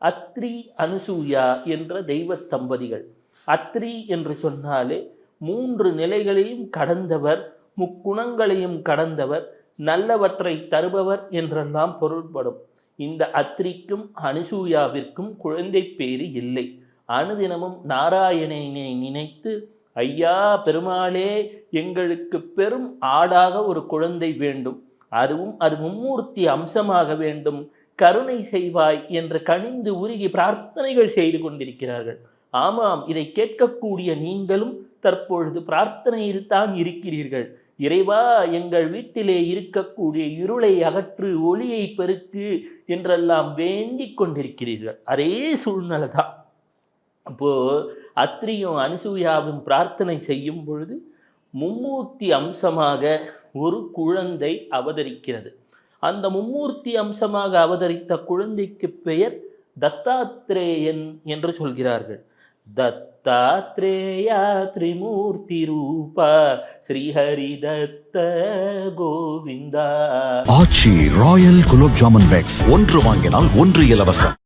அத்ரி அனுசூயா என்ற தெய்வ தம்பதிகள். அத்ரி என்று சொன்னாலே மூன்று நிலைகளையும் கடந்தவர் முக்குணங்களையும் கடந்தவர் நல்லவற்றை தருபவர் என்றெல்லாம் பொருள்படும். இந்த அத்ரிக்கும் அனுசூயாவிற்கும் குழந்தை பேறு இல்லை. அனுதினமும் நாராயணனை நினைத்து ஐயா பெருமாளே எங்களுக்கு பெரும் ஆடாக ஒரு குழந்தை வேண்டும். அதுவும் அது மும்மூர்த்தி அம்சமாக வேண்டும். கருணை செய்வாய் என்று கனிந்து உருகி பிரார்த்தனைகள் செய்து கொண்டிருக்கிறார்கள். ஆமாம் இதை கேட்கக்கூடிய நீங்களும் தற்பொழுது பிரார்த்தனையில் தான் இருக்கிறீர்கள். இறைவா எங்கள் வீட்டிலே இருக்கக்கூடிய இருளை அகற்று ஒளியை பெருக்கு என்றெல்லாம் வேண்டிக் கொண்டிருக்கிறீர்கள். அதே சூழ்நிலை தான். அப்போ அத்ரியும் அனுசூயாவும் பிரார்த்தனை செய்யும் பொழுது மும்மூர்த்தி அம்சமாக ஒரு குழந்தை அவதரிக்கிறது. அந்த மும்மூர்த்தி அம்சமாக அவதரித்த குழந்தைக்கு பெயர் தத்தாத்ரேயன் என்று சொல்கிறார்கள். தத்தாத்ரேயா திரிமூர்த்தி ரூபா ஸ்ரீஹரி தத்த கோவிந்தா. ஆச்சி ராயல் குலோப் ஜாமுன் பேக்ஸ் ஒன்று வாங்கினால் ஒன்று இலவசம்.